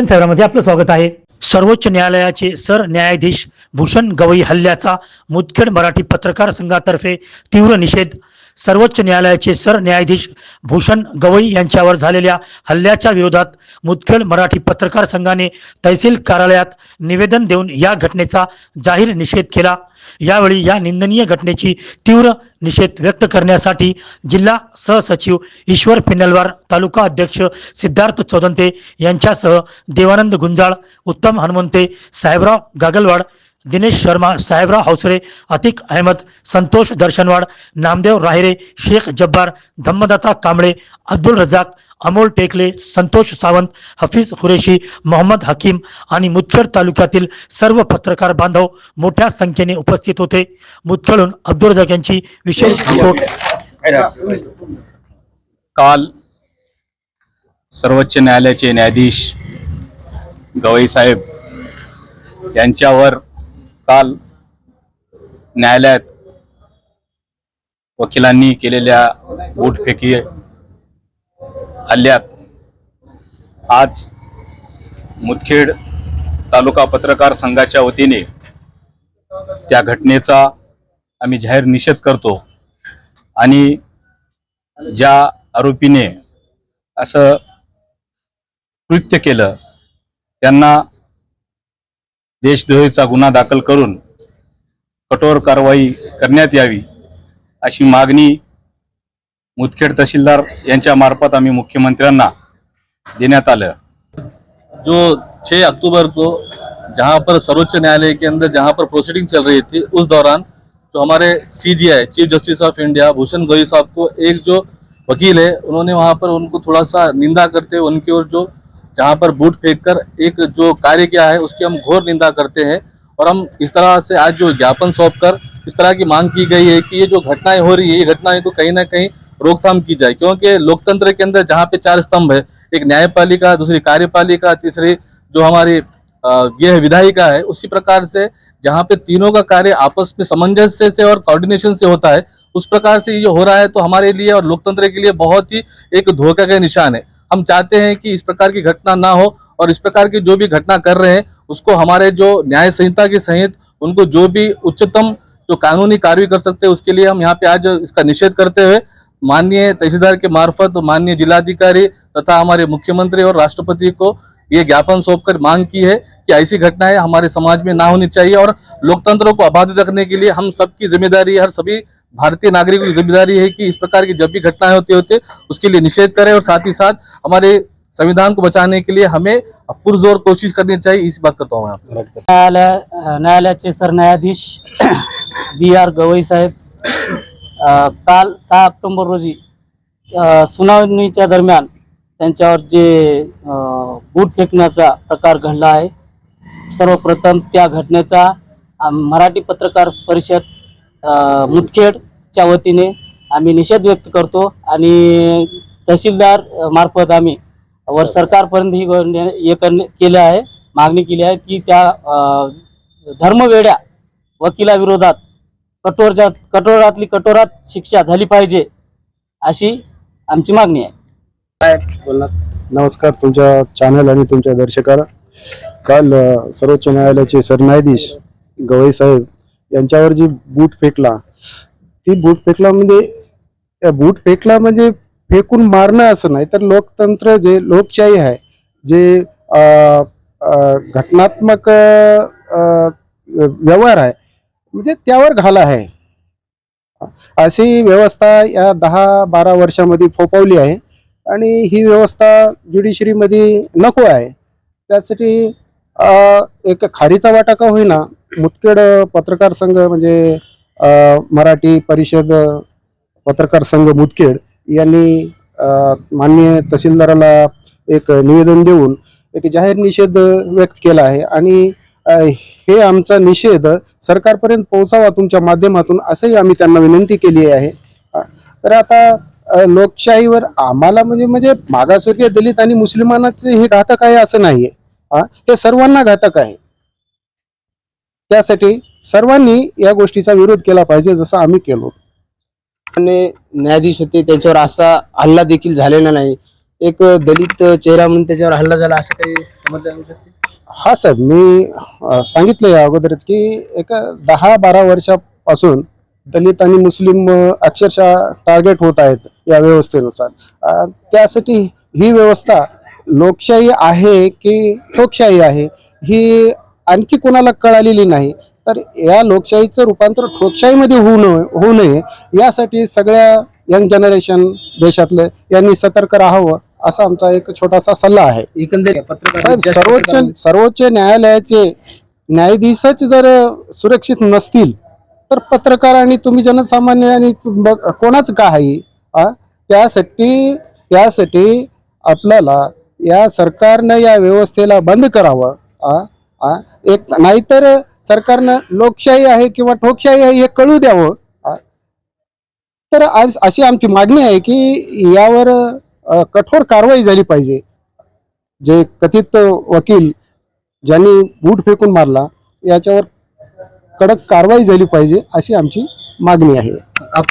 भूषण साहेबांमध्ये आपलं स्वागत आहे. सर्वोच्च न्यायालयाचे सर न्यायाधीश भूषण गवई हल्ल्याचा मुदखेड मराठी पत्रकार संघातर्फे तीव्र निषेध सर्वोच्च न्यायालयाचे सरन्यायाधीश भूषण गवई यांच्यावर झालेल्या हल्ल्याच्या विरोधात मुदखेड मराठी पत्रकार संघाने तहसील कार्यालयात निवेदन देऊन या घटनेचा जाहीर निषेध केला. यावेळी या निंदनीय घटनेची तीव्र निषेध व्यक्त करण्यासाठी जिल्हा सहसचिव ईश्वर पिन्नलवार तालुका अध्यक्ष सिद्धार्थ चौदंते यांच्यासह देवानंद गुंजाळ उत्तम हनुमंते साहेबराव गागलवाड दिनेश शर्मा साहेबराव हौसरे अतिक अहमद संतोष दर्शनवाड नामदेव राहिरे शेख जब्बार धम्मदाता कांबळे अब्दुल रजाक अमोल टेकले संतोष सावंत हफीज कुरेशी मोहम्मद हकीम आणि मुदखेड तालुक्यातील सर्व पत्रकार बांधव मोठ्या संख्येने उपस्थित होते. मुच्छळून अब्दुल रजाक यांची विशेष रिपोर्ट. काल सर्वोच्च न्यायालयाचे न्यायाधीश गवई साहेब यांच्यावर काल न्यायालयात वकिलांनी केलेल्या बूटफेकी हल्ल्यात आज मुदखेड तालुका पत्रकार संघाच्या वतीने त्या घटनेचा आम्ही जाहीर निषेध करतो आणि ज्या आरोपीने असं कृत्य केलं त्यांना देशद्रोहीचा गुन्हा दाखल करून कठोर कारवाई करण्यात यावी अशी मागणी मुदखेड तहसीलदार यांच्या मार्फत आम्ही मुख्यमंत्र्यांना देण्यात आलं. जो 6 अक्टूबर को जहां पर सर्वोच्च न्यायालय के अंदर जहां पर प्रोसीडिंग चल रही थी उस दौरान जो हमारे CJI chief justice of India Bhushan Gavai साहब को एक जो वकील है उन्होंने वहां पर उनको थोड़ा सा निंदा करते हुए उनकी ओर जो जहाँ पर बूट फेंक कर एक जो कार्य किया है उसकी हम घोर निंदा करते हैं और हम इस तरह से आज जो ज्ञापन सौंप कर इस तरह की मांग की गई है कि ये जो घटनाएँ हो रही है ये घटनाएँ को कहीं ना कहीं रोकथाम की जाए क्योंकि लोकतंत्र के अंदर जहाँ पे चार स्तंभ है एक न्यायपालिका दूसरी कार्यपालिका तीसरी जो हमारी अ, ये है विधायिका है उसी प्रकार से जहाँ पे तीनों का कार्य आपस में सामंजस्य से और कोऑर्डिनेशन से होता है उस प्रकार से ये हो रहा है तो हमारे लिए और लोकतंत्र के लिए बहुत ही एक धोखा का निशान है। हम चाहते हैं कि इस प्रकार की घटना ना हो और इस प्रकार की जो भी घटना कर रहे हैं, उसको हमारे जो न्याय संहिता के सहित, उनको जो भी उच्चतम जो कानूनी कार्रवाई कर सकते हैं, उसके लिए हम यहाँ पे आज इसका निषेध करते हुए माननीय तहसीलदार के मार्फत, माननीय जिलाधिकारी तथा हमारे मुख्यमंत्री और राष्ट्रपति को ये ज्ञापन सौंप कर मांग की है कि ऐसी घटनाएँ हमारे समाज में ना होनी चाहिए और लोकतंत्र को अबाधित रखने के लिए हम सबकी ज़िम्मेदारी हर सभी भारतीय नागरिकों की ज़िम्मेदारी है कि इस प्रकार की जब भी घटनाएँ होती होते उसके लिए निषेध करें और साथ ही साथ हमारे संविधान को बचाने के लिए हमें पुरजोर कोशिश करनी चाहिए। इस बात करता हूँ न्यायालय न्यायालयाचे सरन्यायाधीश बी आर गवई साहेब काल सहा ऑक्टोबर रोजी सुनावणीच्या दरम्यान त्यांच्यावर जे बूट फेकण्याचा प्रकार घडला आहे सर्वप्रथम त्या घटनेचा आम- मराठी पत्रकार परिषद मुदखेडच्या वतीने आम्ही निषेध व्यक्त करतो आणि तहसीलदार मार्फत आम्ही वर सरकारपर्यंत ही हे करणे केलं आहे मागणी केली आहे की त्या धर्मवेड्या वकिलाविरोधात कठोरच्या कठोरातली कठोरात शिक्षा झाली पाहिजे अशी आमची मागणी आहे. नमस्कार तुमच्या चॅनल आणि तुमच्या दर्शकाला. काल अ, सर्वोच्च न्यायालयाचे सरन्यायाधीश गवई साहेब यांच्यावर जी बूट फेकला ती बूट फेकला म्हणजे त्या बूट फेकला म्हणजे फेकून मारणं असं नाही तर लोकतंत्र जे लोकशाही आहे जे अ, अ, घटनात्मक अ, अ, व्यवहार आहे म्हणजे त्यावर घाला आहे. अशी व्यवस्था या दहा बारा वर्षामध्ये फोपावली आहे. आणि ही व्यवस्था ज्युडिशरीमध्ये नको आहे. त्यासाठी एक खारीचा वाटा का होईना मुतखेड पत्रकार संघ म्हणजे मराठी परिषद पत्रकार संघ मुतखेड यांनी माननीय तहसीलदाराला एक निवेदन देऊन एक जाहीर निषेध व्यक्त केला आहे. आणि हे आमचा निषेध सरकारपर्यंत पोहोचावा तुमच्या माध्यमातून असंही आम्ही त्यांना विनंती केली आहे. तर आता लोकशाहीवर आम्हाला म्हणजे म्हणजे मागासवर्गीय दलित आणि मुस्लिमांचे हे घातक आहे असं नाहीये. हा सर्वांना घातक आहे. त्यासाठी सर्वांनी या गोष्टीचा विरोध केला पाहिजे जसं आम्ही केलो. आणि न्यायाधीश होते त्यांच्यावर असा हल्ला देखील झालेला नाही. एक दलित चेहरा म्हणून त्याच्यावर हल्ला झाला असं काही समजलं शकते? हा साहेब मी सांगितलं या अगोदरच की एक दहा बारा वर्षापासून दलित आणि मुस्लिम अक्षरशः टार्गेट होत आहेत या व्यवस्थेनुसार. त्यासाठी ही व्यवस्था लोकशाही आहे की ठोकशाही आहे ही आणखी कोणाला कळालेली नाही. तर या लोकशाहीचं रूपांतर ठोकशाहीमध्ये होऊ नये होऊ नये यासाठी सगळ्या यंग जनरेशन देशातले यांनी सतर्क राहावं असा आमचा एक छोटासा सल्ला आहे. एकंदरीत साहेब सर्वोच्च सर्वोच्च न्यायालयाचे न्यायाधीशच जर सुरक्षित नसतील तर पत्रकार आणि तुम्ही जनसामान्य आणि ब- कोणाच का आहे त्यासाठी त्यासाठी आपल्याला या सरकारनं या व्यवस्थेला बंद करावं एक नाहीतर सरकारनं लोकशाही आहे किंवा ठोकशाही आहे हे कळू द्यावं तर आज अशी आमची मागणी आहे की यावर कठोर कारवाई झाली पाहिजे. जे कथित वकील ज्यांनी बूट फेकून मारला याच्यावर कडक कारवाई झाली पाहिजे अशी आमची मागणी आहे. आप-